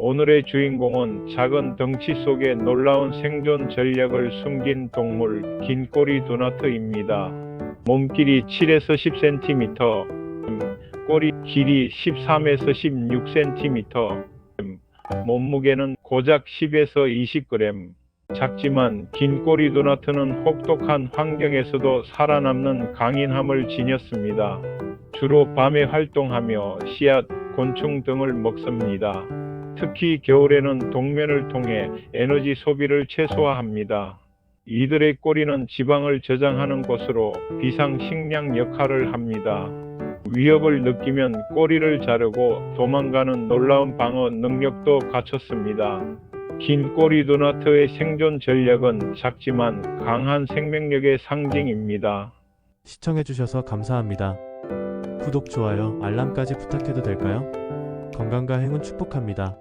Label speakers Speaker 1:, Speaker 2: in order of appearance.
Speaker 1: 오늘의 주인공은 작은 덩치 속에 놀라운 생존 전략을 숨긴 동물 긴꼬리 도나트입니다. 몸길이 7에서 10cm, 꼬리 길이 13에서 16cm, 몸무게는 고작 10에서 20g. 작지만 긴 꼬리 도나트는 혹독한 환경에서도 살아남는 강인함을 지녔습니다. 주로 밤에 활동하며 씨앗, 곤충 등을 먹습니다. 특히 겨울에는 동면을 통해 에너지 소비를 최소화합니다. 이들의 꼬리는 지방을 저장하는 곳으로 비상식량 역할을 합니다. 위협을 느끼면 꼬리를 자르고 도망가는 놀라운 방어 능력도 갖췄습니다. 긴 꼬리 도나트의 생존 전략은 작지만 강한 생명력의 상징입니다.
Speaker 2: 시청해주셔서 감사합니다. 구독, 좋아요, 알람까지 부탁해도 될까요? 건강과 행운 축복합니다.